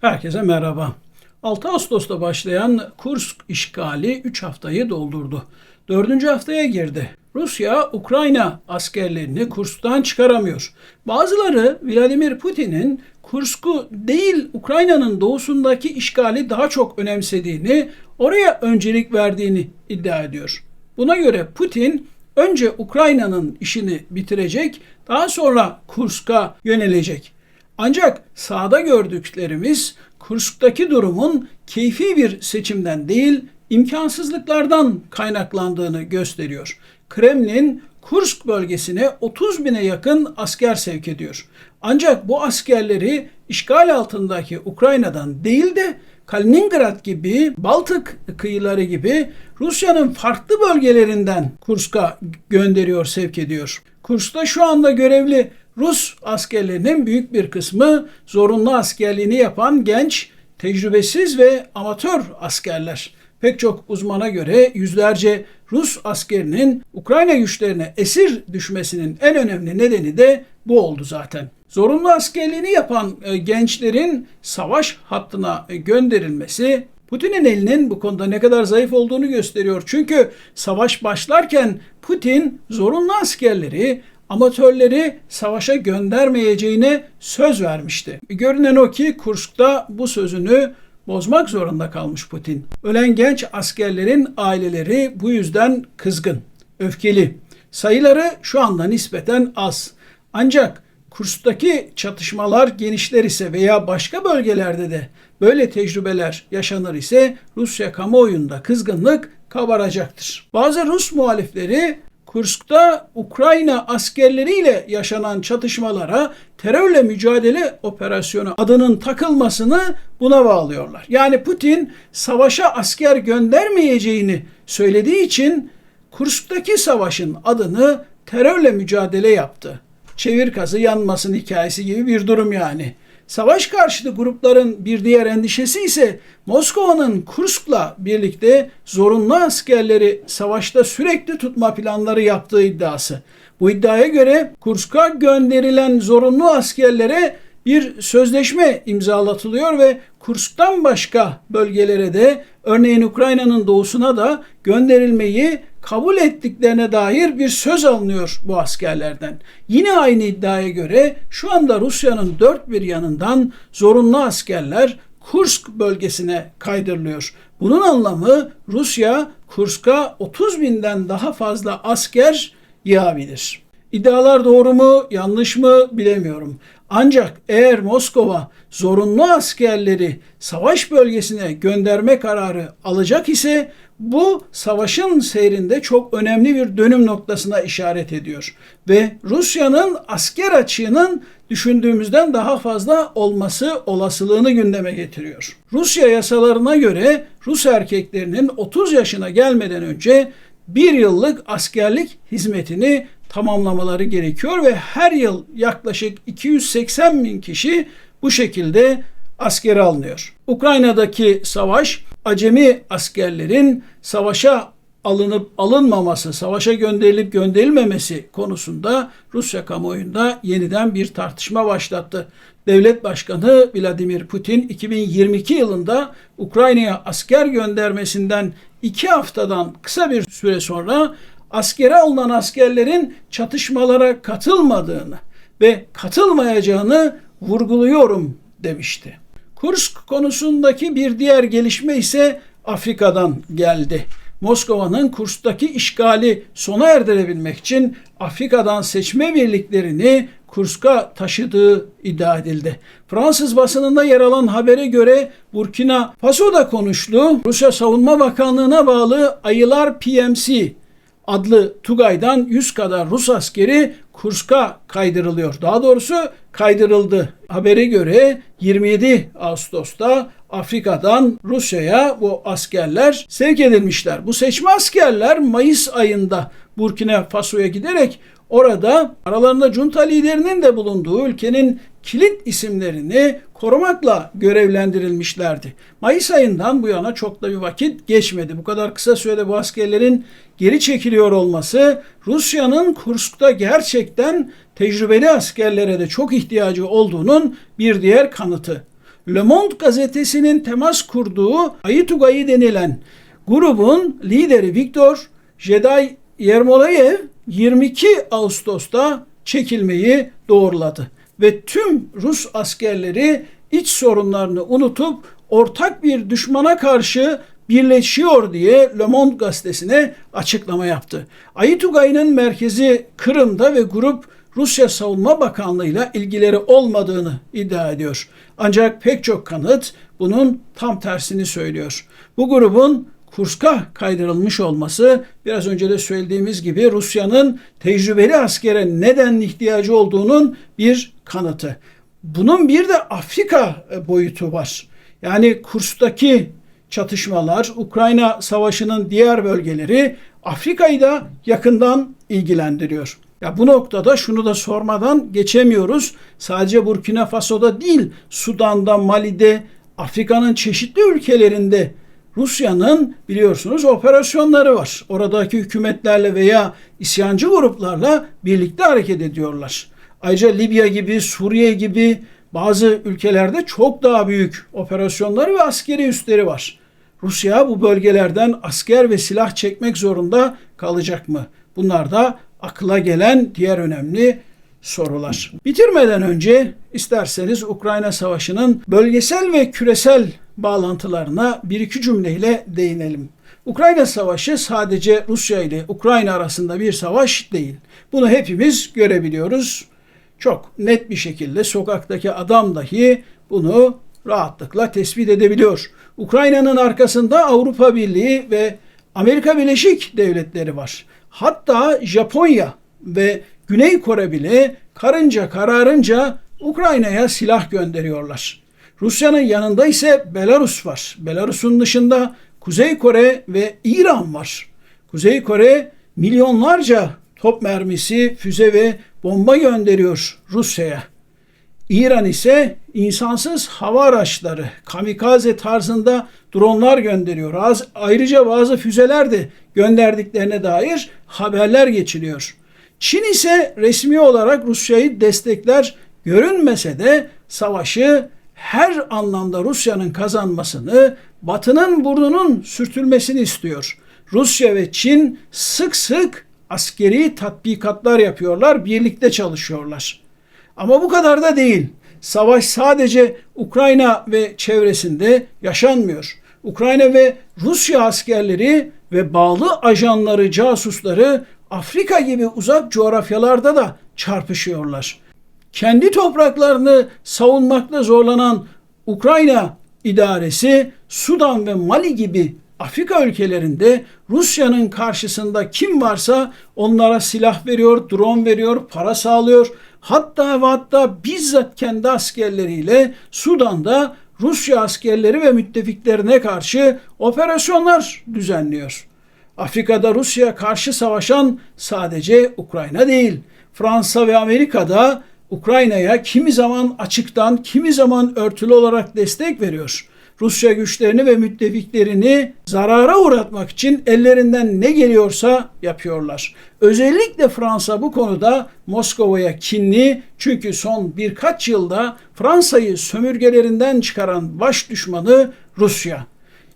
Herkese merhaba. 6 Ağustos'ta başlayan Kursk işgali 3 haftayı doldurdu. 4. haftaya girdi. Rusya, Ukrayna askerlerini Kursk'tan çıkaramıyor. Bazıları Vladimir Putin'in Kursk'u değil Ukrayna'nın doğusundaki işgali daha çok önemsediğini, oraya öncelik verdiğini iddia ediyor. Buna göre Putin önce Ukrayna'nın işini bitirecek, daha sonra Kursk'a yönelecek. Ancak sahada gördüklerimiz Kursk'taki durumun keyfi bir seçimden değil, imkansızlıklardan kaynaklandığını gösteriyor. Kremlin Kursk bölgesine 30 bine yakın asker sevk ediyor. Ancak bu askerleri işgal altındaki Ukrayna'dan değil de Kaliningrad gibi, Baltık kıyıları gibi Rusya'nın farklı bölgelerinden Kursk'a gönderiyor, sevk ediyor. Kursk'ta şu anda görevli Rus askerlerinin büyük bir kısmı zorunlu askerliğini yapan genç, tecrübesiz ve amatör askerler. Pek çok uzmana göre yüzlerce Rus askerinin Ukrayna güçlerine esir düşmesinin en önemli nedeni de bu oldu zaten. Zorunlu askerliğini yapan e, gençlerin savaş hattına e, gönderilmesi Putin'in elinin bu konuda ne kadar zayıf olduğunu gösteriyor. Çünkü savaş başlarken Putin zorunlu askerleri amatörleri savaşa göndermeyeceğine söz vermişti. Görünen o ki Kursk'ta bu sözünü bozmak zorunda kalmış Putin. Ölen genç askerlerin aileleri bu yüzden kızgın, öfkeli. Sayıları şu anda nispeten az. Ancak Kursk'taki çatışmalar genişler ise veya başka bölgelerde de böyle tecrübeler yaşanır ise Rusya kamuoyunda kızgınlık kabaracaktır. Bazı Rus muhalifleri Kursk'ta Ukrayna askerleriyle yaşanan çatışmalara terörle mücadele operasyonu adının takılmasını buna bağlıyorlar. Yani Putin savaşa asker göndermeyeceğini söylediği için Kursk'taki savaşın adını terörle mücadele yaptı. Çevir kazı yanmasın hikayesi gibi bir durum yani. Savaş karşıtı grupların bir diğer endişesi ise Moskova'nın Kursk'la birlikte zorunlu askerleri savaşta sürekli tutma planları yaptığı iddiası. Bu iddiaya göre Kursk'a gönderilen zorunlu askerlere bir sözleşme imzalatılıyor ve Kursk'tan başka bölgelere de örneğin Ukrayna'nın doğusuna da gönderilmeyi kabul ettiklerine dair bir söz alınıyor bu askerlerden. Yine aynı iddiaya göre şu anda Rusya'nın dört bir yanından zorunlu askerler Kursk bölgesine kaydırılıyor. Bunun anlamı Rusya Kursk'a 30 binden daha fazla asker yığabilir. İddialar doğru mu yanlış mı bilemiyorum. Ancak eğer Moskova zorunlu askerleri savaş bölgesine gönderme kararı alacak ise bu savaşın seyrinde çok önemli bir dönüm noktasına işaret ediyor ve Rusya'nın asker açığının düşündüğümüzden daha fazla olması olasılığını gündeme getiriyor. Rusya yasalarına göre Rus erkeklerinin 30 yaşına gelmeden önce bir yıllık askerlik hizmetini tamamlamaları gerekiyor ve her yıl yaklaşık 280 bin kişi bu şekilde askere alınıyor. Ukrayna'daki savaş acemi askerlerin savaşa alınıp alınmaması, savaşa gönderilip gönderilmemesi konusunda Rusya kamuoyunda yeniden bir tartışma başlattı. Devlet Başkanı Vladimir Putin 2022 yılında Ukrayna'ya asker göndermesinden iki haftadan kısa bir süre sonra askere alınan askerlerin çatışmalara katılmadığını ve katılmayacağını vurguluyorum demişti. Kursk konusundaki bir diğer gelişme ise Afrika'dan geldi. Moskova'nın Kursk'taki işgali sona erdirebilmek için Afrika'dan seçme birliklerini Kursk'a taşıdığı iddia edildi. Fransız basınında yer alan habere göre Burkina Faso'da konuştu. Rusya Savunma Bakanlığı'na bağlı Ayılar PMC adlı Tugay'dan 100 kadar Rus askeri Kursk'a kaydırılıyor. Daha doğrusu kaydırıldı. Habere göre 27 Ağustos'ta Afrika'dan Rusya'ya bu askerler sevk edilmişler. Bu seçme askerler Mayıs ayında Burkina Faso'ya giderek orada aralarında junta liderinin de bulunduğu ülkenin kilit isimlerini korumakla görevlendirilmişlerdi. Mayıs ayından bu yana çok da bir vakit geçmedi. Bu kadar kısa sürede bu askerlerin geri çekiliyor olması Rusya'nın Kursk'ta gerçekten tecrübeli askerlere de çok ihtiyacı olduğunun bir diğer kanıtı. Le Monde gazetesinin temas kurduğu Ayitugayı denilen grubun lideri Viktor Jeday Yermolayev 22 Ağustos'ta çekilmeyi doğruladı ve tüm Rus askerleri iç sorunlarını unutup ortak bir düşmana karşı birleşiyor diye Le Monde gazetesine açıklama yaptı. Ayitugay'ın merkezi Kırım'da ve grup Rusya Savunma Bakanlığı ile ilgileri olmadığını iddia ediyor. Ancak pek çok kanıt bunun tam tersini söylüyor. Bu grubun Kursk'a kaydırılmış olması biraz önce de söylediğimiz gibi Rusya'nın tecrübeli askere neden ihtiyacı olduğunun bir kanıtı. Bunun bir de Afrika boyutu var. Yani Kursk'taki çatışmalar, Ukrayna Savaşı'nın diğer bölgeleri Afrika'yı da yakından ilgilendiriyor. Ya bu noktada şunu da sormadan geçemiyoruz. Sadece Burkina Faso'da değil, Sudan'da, Mali'de, Afrika'nın çeşitli ülkelerinde Rusya'nın biliyorsunuz operasyonları var. Oradaki hükümetlerle veya isyancı gruplarla birlikte hareket ediyorlar. Ayrıca Libya gibi, Suriye gibi bazı ülkelerde çok daha büyük operasyonları ve askeri üsleri var. Rusya bu bölgelerden asker ve silah çekmek zorunda kalacak mı? Bunlar da akla gelen diğer önemli sorular. Bitirmeden önce isterseniz Ukrayna Savaşı'nın bölgesel ve küresel bağlantılarına bir iki cümleyle değinelim. Ukrayna Savaşı sadece Rusya ile Ukrayna arasında bir savaş değil. Bunu hepimiz görebiliyoruz. Çok net bir şekilde sokaktaki adam dahi bunu rahatlıkla tespit edebiliyor. Ukrayna'nın arkasında Avrupa Birliği ve Amerika Birleşik Devletleri var. Hatta Japonya ve Güney Kore bile karınca kararınca Ukrayna'ya silah gönderiyorlar. Rusya'nın yanında ise Belarus var. Belarus'un dışında Kuzey Kore ve İran var. Kuzey Kore milyonlarca top mermisi, füze ve bomba gönderiyor Rusya'ya. İran ise insansız hava araçları, kamikaze tarzında dronlar gönderiyor. Ayrıca bazı füzeler de gönderdiklerine dair haberler geçiliyor. Çin ise resmi olarak Rusya'yı destekler görünmese de savaşı her anlamda Rusya'nın kazanmasını, Batı'nın burnunun sürtülmesini istiyor. Rusya ve Çin sık sık askeri tatbikatlar yapıyorlar, birlikte çalışıyorlar. Ama bu kadar da değil. Savaş sadece Ukrayna ve çevresinde yaşanmıyor. Ukrayna ve Rusya askerleri ve bağlı ajanları, casusları Afrika gibi uzak coğrafyalarda da çarpışıyorlar. Kendi topraklarını savunmakta zorlanan Ukrayna idaresi Sudan ve Mali gibi Afrika ülkelerinde Rusya'nın karşısında kim varsa onlara silah veriyor, drone veriyor, para sağlıyor. Hatta ve hatta bizzat kendi askerleriyle Sudan'da Rusya askerleri ve müttefiklerine karşı operasyonlar düzenliyor. Afrika'da Rusya karşı savaşan sadece Ukrayna değil. Fransa ve Amerika'da Ukrayna'ya kimi zaman açıktan, kimi zaman örtülü olarak destek veriyor. Rusya güçlerini ve müttefiklerini zarara uğratmak için ellerinden ne geliyorsa yapıyorlar. Özellikle Fransa bu konuda Moskova'ya kinli çünkü son birkaç yılda Fransa'yı sömürgelerinden çıkaran baş düşmanı Rusya.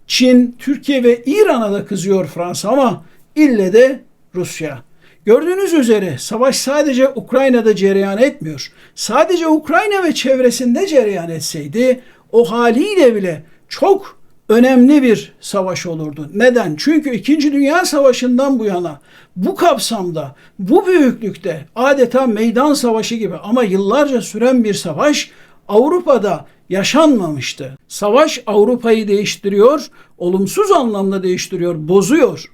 Çin, Türkiye ve İran'a da kızıyor Fransa ama ille de Rusya. Gördüğünüz üzere savaş sadece Ukrayna'da cereyan etmiyor. Sadece Ukrayna ve çevresinde cereyan etseydi o haliyle bile çok önemli bir savaş olurdu. Neden? Çünkü 2. Dünya Savaşı'ndan bu yana bu kapsamda, bu büyüklükte adeta meydan savaşı gibi ama yıllarca süren bir savaş Avrupa'da yaşanmamıştı. Savaş Avrupa'yı değiştiriyor, olumsuz anlamda değiştiriyor, bozuyor.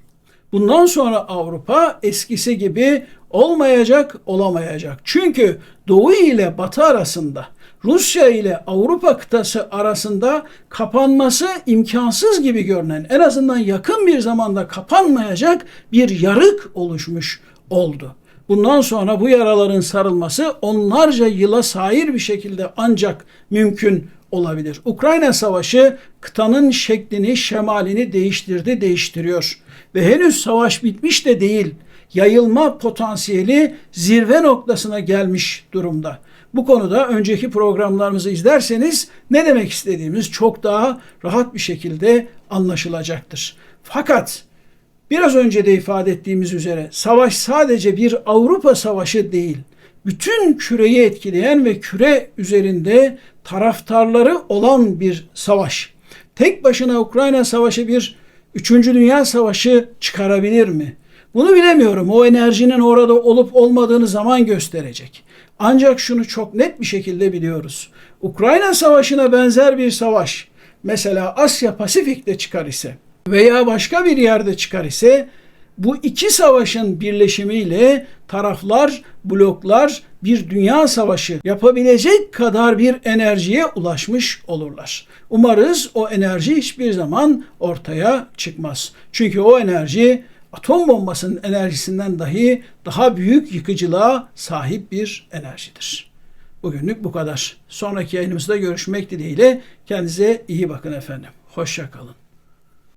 Bundan sonra Avrupa eskisi gibi olmayacak, olamayacak. Çünkü Doğu ile Batı arasında, Rusya ile Avrupa kıtası arasında kapanması imkansız gibi görünen, en azından yakın bir zamanda kapanmayacak bir yarık oluşmuş oldu. Bundan sonra bu yaraların sarılması onlarca yıla sahir bir şekilde ancak mümkün olabilir. Ukrayna Savaşı kıtanın şeklini, şemalini değiştirdi, değiştiriyor. Ve henüz savaş bitmiş de değil. Yayılma potansiyeli zirve noktasına gelmiş durumda. Bu konuda önceki programlarımızı izlerseniz ne demek istediğimiz çok daha rahat bir şekilde anlaşılacaktır. Fakat biraz önce de ifade ettiğimiz üzere savaş sadece bir Avrupa savaşı değil. Bütün küreyi etkileyen ve küre üzerinde taraftarları olan bir savaş. Tek başına Ukrayna savaşı bir 3. Dünya Savaşı çıkarabilir mi? Bunu bilemiyorum. O enerjinin orada olup olmadığını zaman gösterecek. Ancak şunu çok net bir şekilde biliyoruz. Ukrayna Savaşı'na benzer bir savaş mesela Asya Pasifik'te çıkar ise veya başka bir yerde çıkar ise bu iki savaşın birleşimiyle taraflar, bloklar bir dünya savaşı yapabilecek kadar bir enerjiye ulaşmış olurlar. Umarız o enerji hiçbir zaman ortaya çıkmaz. Çünkü o enerji atom bombasının enerjisinden dahi daha büyük yıkıcılığa sahip bir enerjidir. Bugünlük bu kadar. Sonraki yayınımızda görüşmek dileğiyle kendinize iyi bakın efendim. Hoşça kalın.